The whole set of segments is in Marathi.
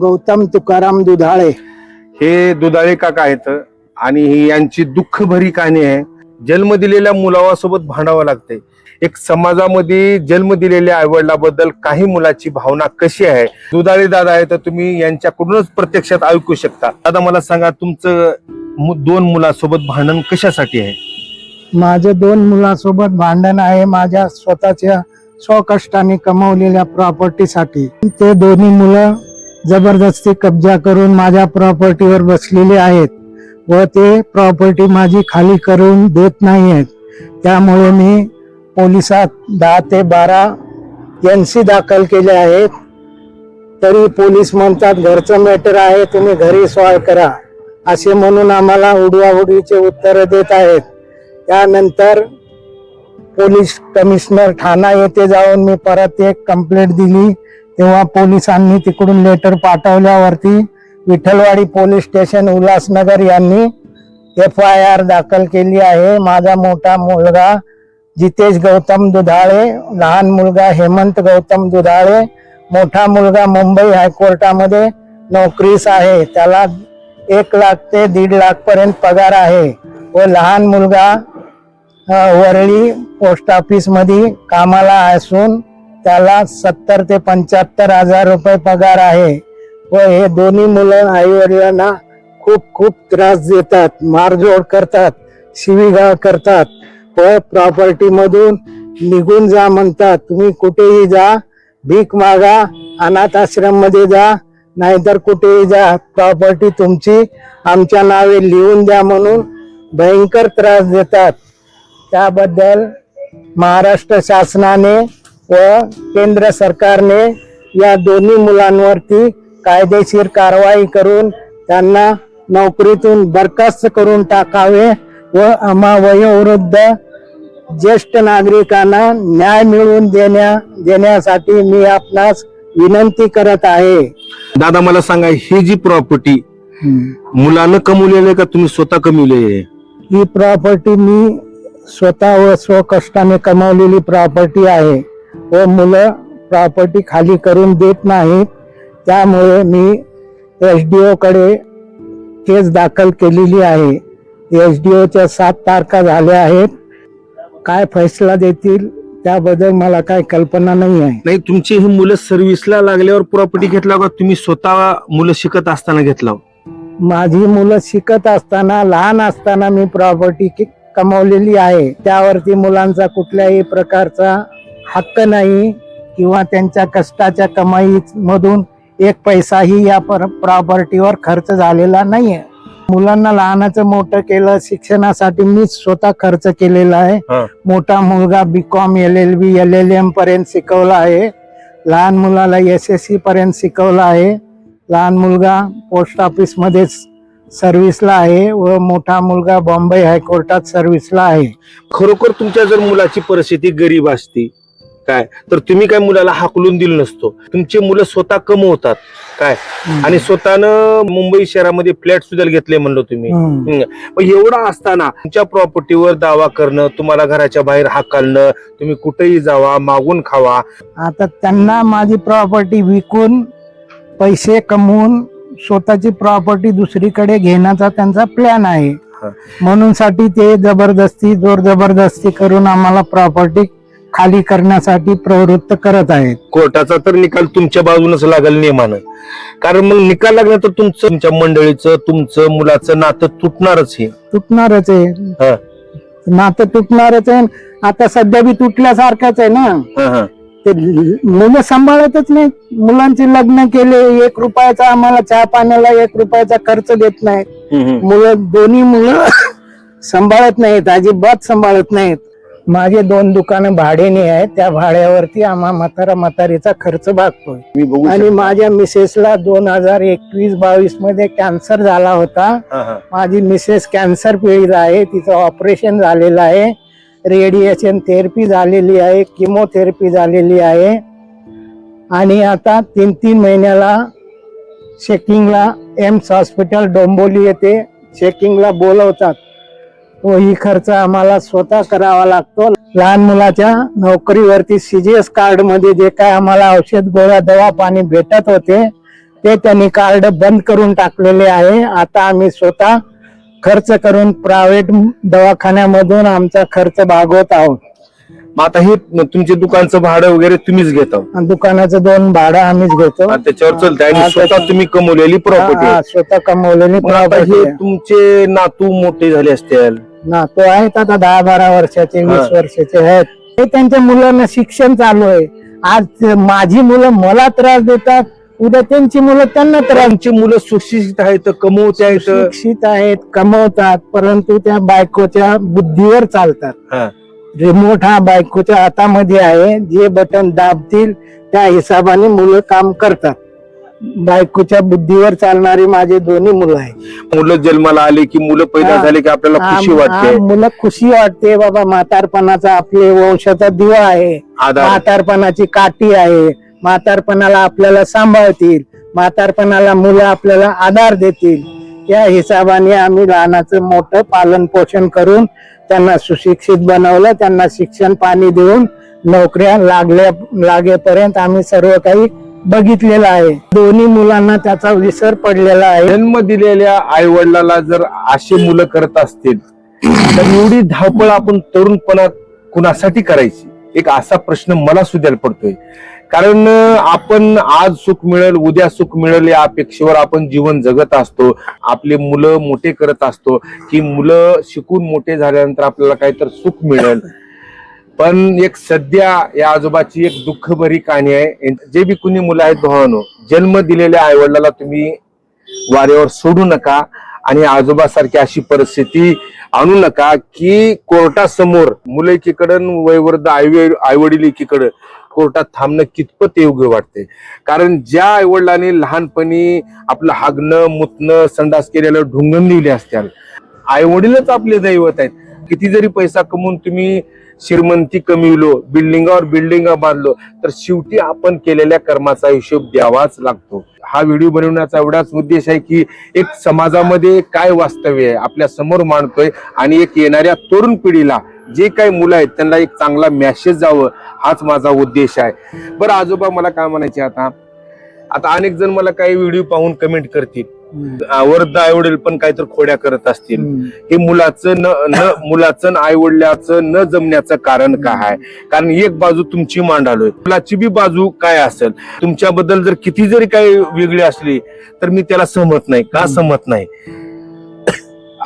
गौतम तुकाराम दुधाळे. हे दुधाळे काका आहेत आणि ही यांची दुःख भरी कहाणी आहे. जन्म दिलेल्या मुलावासोबत भांडावं लागते एक समाजामध्ये जन्म दिलेल्या आईवडिलाबद्दल काही मुलाची भावना कशी आहे? दुधाळे दादा आहे तर तुम्ही यांच्याकडूनच प्रत्यक्षात ऐकू शकता. दादा मला सांगा तुमचं मु- दोन मुलासोबत भांडण कशासाठी आहे? माझे दोन मुलासोबत भांडण आहे माझ्या स्वतःच्या स्वकष्टाने कमवलेल्या प्रॉपर्टीसाठी ते दोन्ही मुलं जबरदस्ती कब्जा करून माझ्या प्रॉपर्टीवर बसलेले आहेत व ते प्रॉपर्टी माझी खाली करून देत नाही आहेत त्यामुळे मी पोलिसात दहा ते बारा एन सी दाखल केले आहेत. तरी पोलीस म्हणतात घरचं मॅटर आहे तुम्ही घरी सॉल्व करा. असे म्हणून आम्हाला उडवाउडवीचे उत्तर देत आहेत. त्यानंतर पोलीस कमिशनर ठाणा येथे जाऊन मी परत एक कंप्लेंट दिली. तेव्हा पोलिसांनी तिकडून लेटर पाठवल्यावरती विठ्ठलवाडी पोलीस स्टेशन उल्हासनगर यांनी एफ आय आर दाखल केली आहे. माझा मोठा मुलगा जितेश गौतम दुधाळे लहान मुलगा हेमंत गौतम दुधाळे मोठा मुलगा मुंबई हायकोर्टामध्ये नोकरीस आहे. त्याला एक लाख ते दीड लाख पर्यंत पगार आहे व लहान मुलगा वरळी पोस्ट ऑफिसमध्ये कामाला असून त्याला सत्तर ते पंच्याहत्तर हजार रुपये पगार आहे. व हे दोन्ही मुलं आई वडिलांना खूप खूप त्रास देतात मारजोड करतात शिवीगाळ करतात. व प्रॉपर्टी मधून निघून जा म्हणतात. तुम्ही कुठेही जा भीक मागा अनाथ आश्रममध्ये जा नाहीतर कुठेही जा. प्रॉपर्टी तुमची आमच्या नावे लिहून द्या म्हणून भयंकर त्रास देतात. त्याबद्दल महाराष्ट्र शासनाने व केंद्र सरकारने या दोन्ही मुलांवरती कायदेशीर कारवाई करून त्यांना नोकरीतून बरखास्त करून टाकावे व आम्हा वयोवृद्ध ज्येष्ठ नागरिकांना न्याय मिळवून देण्या देण्यासाठी मी आपणास विनंती करत आहे. दादा मला सांगा ही जी प्रॉपर्टी मुलानं कमवलेली का तुम्ही स्वतः कमवलेली आहे? ही प्रॉपर्टी मी स्वतः व स्वकष्टाने कमावलेली प्रॉपर्टी आहे. व मुलं प्रॉपर्टी खाली करून देत नाहीत. त्यामुळे मी एस डी कडे केस दाखल केलेली आहे. एस डी ओच्या सात तारखा झाल्या आहेत. काय फैसला देतील त्याबद्दल मला काय कल्पना नाही आहे. नाही तुमची ही मुलं सर्व्हिसला लागल्यावर प्रॉपर्टी घेतला का तुम्ही स्वतः मुलं शिकत असताना घेतला? माझी मुलं शिकत असताना लहान असताना मी प्रॉपर्टी कमवलेली आहे. त्यावरती मुलांचा कुठल्याही प्रकारचा हक्क नाही किंवा त्यांच्या कष्टाच्या कमाई मधून एक पैसाही या प्रॉपर्टीवर खर्च झालेला नाहीये. मुलांना लहानाचं मोठं केलं शिक्षणासाठी मी स्वतः खर्च केलेला आहे. मोठा मुलगा B com L L B L L M पर्यंत शिकवला आहे. लहान मुलाला एस एस सी पर्यंत शिकवलं आहे. लहान मुलगा पोस्ट ऑफिसमध्ये सर्व्हिसला आहे व मोठा मुलगा बॉम्बे हायकोर्टात सर्व्हिसला आहे. खरोखर तुमच्या जर मुलाची परिस्थिती गरीब असती काय? तर तुम्ही काय मुलाला हाकलून दिलं नसतो. तुमचे मुलं स्वतः कमवतात. काय? आणि स्वतःनं मुंबई शहरामध्ये फ्लॅट सुद्धा घेतले म्हणलो तुम्ही. एवढं असताना तुमच्या प्रॉपर्टीवर दावा करणं तुम्हाला घराच्या बाहेर हाकलणं तुम्ही कुठेही जावा मागून खावा. आता त्यांना माझी प्रॉपर्टी विकून पैसे कमवून स्वतःची प्रॉपर्टी दुसरीकडे घेण्याचा त्यांचा प्लॅन आहे. म्हणून साठी ते जबरदस्ती जोर जबरदस्ती करून आम्हाला प्रॉपर्टी खाली करण्यासाठी प्रवृत्त करत आहेत. कोर्टाचा तर निकाल तुमच्या बाजूनच लागल नियमानं कारण मग निकाल लागल्यानंतर तुमचं तुमच्या मंडळीचं तुमचं मुलाचं नातं तुटणारच हे तुटणारच हा. आहे नातं तुटणारच आहे. आता सध्या बी तुटल्यासारखंच आहे ना. हा, हा. ते मुलं सांभाळतच नाही मुलांचे लग्न केले एक रुपयाचा आम्हाला चहा पाण्याला एक रुपयाचा खर्च देत नाही हम्म, हम्म. मुलं दोन्ही मुलं सांभाळत नाहीत अजिबात सांभाळत नाहीत. माझे दोन दुकानं भाड्याने आहेत त्या भाड्यावरती आम्हा म्हातारा म्हातारीचा खर्च भागतोय. मी बघू आणि माझ्या मिसेसला दोन हजार एकवीस बावीसमध्ये कॅन्सर झाला होता. हा, हा. माझी मिसेस कॅन्सर पीडित आहे तिचं ऑपरेशन झालेलं आहे. रेडिएशन थेरपी झालेली आहे किमोथेरपी झालेली आहे. आणि आता तीन तीन महिन्याला चेकिंगला एम्स हॉस्पिटल डोंबोली येथे चेकिंगला बोलवतात. व ही खर्च आम्हाला स्वतः करावा लागतो. लहान मुलाच्या नोकरीवरती सीजीएस कार्डमध्ये जे काय आम्हाला औषध गोळ्या दवा पाणी भेटत होते ते त्यांनी कार्ड बंद करून टाकलेले आहे. आता आम्ही स्वतः खर्च करून प्रायव्हेट दवाखान्यामधून आमचा खर्च भागवत आहोत. मग आता हे तुमचे दुकानचं भाडं वगैरे तुम्हीच घेता? आणि दुकानाचं दोन भाडं आम्हीच घेतो. आणि त्याच्यावर चालतंय. आणि हा, स्वतः तुम्ही कमवलेली प्रॉपर्टी हा, स्वतः कमवलेली प्रॉपर्टी तुमचे नातू मोठे झाले असतील. ना तो आहेत आता दहा बारा वर्षाचे. वीस वर्षाचे आहेत. हे त्यांच्या मुलांना शिक्षण चालू आहे. आज माझी मुलं मला त्रास देतात उद्या त्यांची मुलं त्यांना त्रास आमची मुलं सुशिक्षित आहेत कमवते आहेत. शिक्षित आहेत कमवतात परंतु त्या बायकोच्या बुद्धीवर चालतात. रिमोट हा बायकोच्या हातामध्ये आहे जे बटन दाबतील त्या हिशोबाने मुलं काम करतात. बायकोच्या बुद्धीवर चालणारी माझे दोन्ही मुलं आहेत. मुलं जन्माला आले की मुलं पैदा हा. झाले की आपल्याला खुशी आम- वाटते? आम- मुलं खुशी वाटते. बाबा म्हातारपणाचा आपले वंशाचा दिवा आहे. आधार. म्हातारपणाची काठी आहे. म्हातारपणाला आपल्याला सांभाळतील. म्हातारपणाला मुलं आपल्याला आधार देतील. या हिशोबाने आम्ही लहानाचं मोठं पालन पोषण करून त्यांना सुशिक्षित बनवलं. त्यांना शिक्षण पाणी देऊन नोकऱ्या लागल्या लागेपर्यंत आम्ही सर्व काही बघितलेलं आहे. दोन्ही मुलांना त्याचा विसर पडलेला आहे. जन्म दिलेल्या आई वडिलाला जर असे मुलं करत असतील तर एवढी धावपळ आपण तरुणपणात कुणासाठी करायची? एक असा प्रश्न मला सुद्धा पडतोय. कारण आपण आज सुख मिळेल उद्या सुख मिळेल या अपेक्षेवर आपण जीवन जगत असतो. आपले मुलं मोठे करत असतो. की मुलं शिकून मोठे झाल्यानंतर आपल्याला काहीतरी सुख मिळेल. पण एक सध्या या आजोबाची एक दुःखभरी कहाणी आहे. जे बी कुणी मुलं आहेत भावानो जन्म दिलेल्या आईवडिलाला तुम्ही वाऱ्यावर सोडू नका आणि आजोबासारखी अशी परिस्थिती आणू नका की कोर्टासमोर मुलं एकीकडं वयवृद्ध आई आईवडील एकीकडं कोर्टात थांबणं कितपत योग्य वाटते. कारण ज्या आईवडिलांनी लहानपणी आपलं हागणं मुतणं संडास केलेलं ढुंगण लिहिले असत्याल आईवडीलच आपले दैवत आहेत. किती जरी पैसा कमवून तुम्ही श्रीमंती कमिवलो बिल्डिंगावर बिल्डिंग बांधलो तर शेवटी आपण केलेल्या कर्माचा हिशोब द्यावाच लागतो. हा व्हिडिओ बनवण्याचा एवढाच उद्देश आहे की एक समाजामध्ये काय वास्तव्य आहे आपल्यासमोर मांडतोय आणि एक येणाऱ्या तरुण पिढीला जे काही मुलं आहेत त्यांना एक चांगला मॅसेज जावं हाच माझा उद्देश आहे. बरं आजोबा मला काय म्हणायचे आता? आता अनेक जण मला काही व्हिडिओ पाहून कमेंट करतील. वृद्ध आई वडील पण काहीतरी खोड्या करत असतील. हे मुलाचं न न मुलाचं आई वडिलाचं न जमण्याचं कारण काय आहे कारण एक बाजू तुमची मांडालोय मुलाची बी बाजू काय असेल? तुमच्याबद्दल जर किती जरी काही वेगळी असली तर मी त्याला सहमत नाही. का सहमत नाही?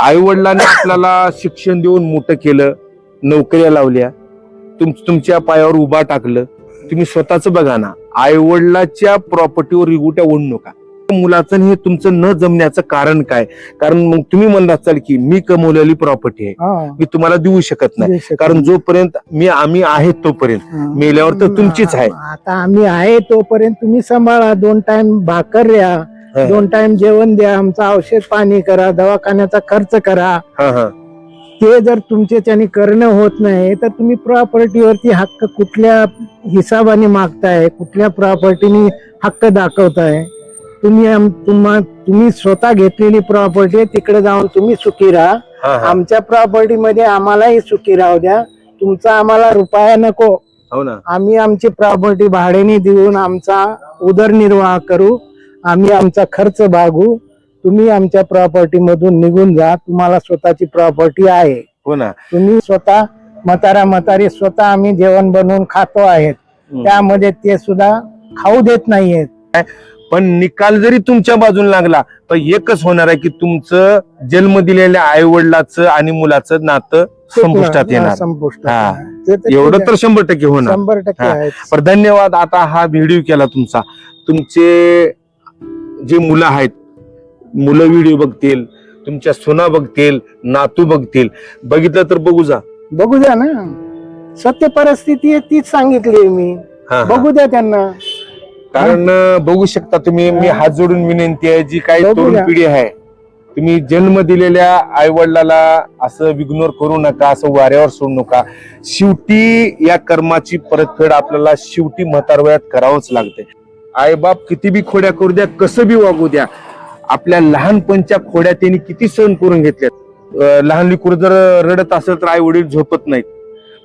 आई वडिलांनी आपल्याला शिक्षण देऊन मोठं केलं नोकऱ्या लावल्या तुम तुमच्या पायावर उभा टाकलं तुम्ही स्वतःच बघा ना. आई वडिलाच्या प्रॉपर्टीवर रिगुट्या ओढू नका. मुलाचं हे तुमचं न जमण्याचं कारण काय? कारण मग तुम्ही म्हणत असाल की मी कमवलेली प्रॉपर्टी आहे. मी तुम्हाला देऊ शकत नाही. कारण जोपर्यंत मी आम्ही आहे तोपर्यंत. मेल्यावर तर तुमचीच आहे. आता आम्ही आहे तोपर्यंत तुम्ही सांभाळा. दोन टाइम भाकर द्या. दोन टाइम जेवण द्या. आमचं औषध पाणी करा. दवाखान्याचा खर्च करा. ते जर तुमच्या त्याने करणं होत नाही तर तुम्ही प्रॉपर्टीवरती हक्क कुठल्या हिसाबाने मागताय? कुठल्या प्रॉपर्टीने हक्क दाखवताय? तुम्ही आम- तुम्हा तुम्ही स्वतः घेतलेली प्रॉपर्टी तिकडे जाऊन तुम्ही सुखी राहा. हा हा. आमच्या प्रॉपर्टी मध्ये आम्हालाही सुखी राहू द्या. तुमचा आम्हाला रुपया नको. हो ना. आम्ही आमची प्रॉपर्टी भाड्याने देऊन आमचा उदरनिर्वाह करू. आम्ही आमचा खर्च भागू. तुम्ही आमच्या प्रॉपर्टी मधून निघून जा. तुम्हाला स्वतःची प्रॉपर्टी आहे. हो ना. तुम्ही स्वतः म्हातारा म्हातारी स्वतः आम्ही जेवण बनवून खातो आहेत. त्यामध्ये ते सुद्धा खाऊ देत नाहीयेत. पण निकाल जरी तुमच्या बाजून लागला तर एकच होणार आहे की तुमचं जन्म दिलेल्या आई वडिलाचं आणि मुलाचं नातं संपुष्टात येणार. एवढं तर शंभर टक्के. होणार. शंभर टक्के पण धन्यवाद. आता हा व्हिडिओ केला तुमचा. तुमचे जे मुलं आहेत मुलं व्हिडिओ बघतील तुमच्या सुना बघतील नातू बघतील. बघितलं तर बघू जा. बघू द्या ना. सत्य परिस्थिती आहे तीच सांगितली मी. बघू द्या त्यांना. कारण बघू शकता तुम्ही मी हात जोडून विनंती आहे जी काही तरुण. पिढी आहे तुम्ही जन्म दिलेल्या आई वडिलाला असं इग्नोर करू नका असं वाऱ्यावर सोडू नका. शेवटी या कर्माची परतफेड आपल्याला शेवटी म्हातारवयात करावंच लागते. आई बाप किती बी खोड्या करू द्या कसं बी वागू द्या आपल्या लहानपणच्या खोड्या त्यांनी किती सहन करून घेतल्यात. लहान लेकरू जर रडत असेल तर आई वडील झोपत नाहीत.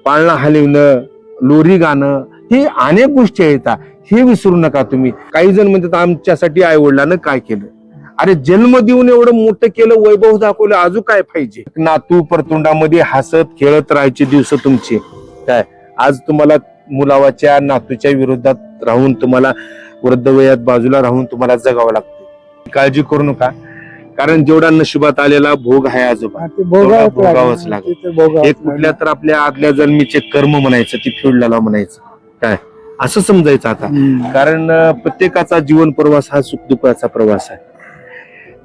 पाळणा हलवणं लोरी गाणं ही अनेक गोष्टी आहेत. हे विसरू नका तुम्ही. काही जण म्हणतात आमच्यासाठी आई वडिलांना काय केलं? अरे जन्म देऊन एवढं मोठं केलं वैभव दाखवलं अजून काय पाहिजे? नातू परतुंडामध्ये हसत खेळत राहायचे दिवस तुमचे. काय? आज तुम्हाला मुलावाच्या नातूच्या विरोधात राहून तुम्हाला वृद्ध वयात बाजूला राहून तुम्हाला जगावं लागतं काळजी करू नका. कारण जेवढा नशिबात आलेला भोग आहे आजोबा भोगावंच लागेल. एक कुठल्या. तर आपल्या आदल्या जन्मीचे कर्म म्हणायचं ती फेडल्याला म्हणायचं. काय? असं समजायचं आता. कारण प्रत्येकाचा जीवन प्रवास हा सुख दुःखाचा प्रवास आहे.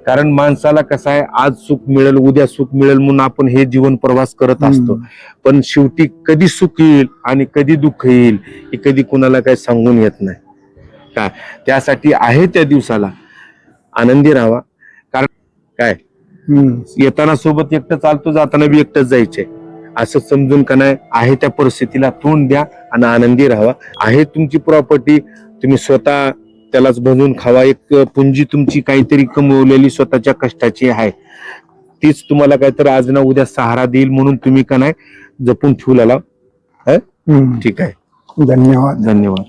कारण माणसाला कसं आहे आज सुख मिळेल उद्या सुख मिळेल म्हणून आपण हे जीवन प्रवास करत असतो. पण शेवटी कधी सुख येईल आणि कधी दुःख येईल हे कधी कुणाला काही सांगून येत नाही. काय त्यासाठी आहे त्या दिवसाला आनंदी राहावा. कारण काय. येताना सोबत एकटं चालतो जाताना बी एकटंच जायचंय. असं समजून का नाही आहे त्या परिस्थितीला तोंड द्या आणि आनंदी राहावा. आहे तुमची प्रॉपर्टी तुम्ही स्वतः त्यालाच भजून खावा. एक पुंजी तुमची काहीतरी कमवलेली स्वतःच्या कष्टाची आहे. तीच तुम्हाला काहीतरी आज ना उद्या सहारा देईल म्हणून तुम्ही का नाही जपून हम्म. ठीक आहे. धन्यवाद. धन्यवाद.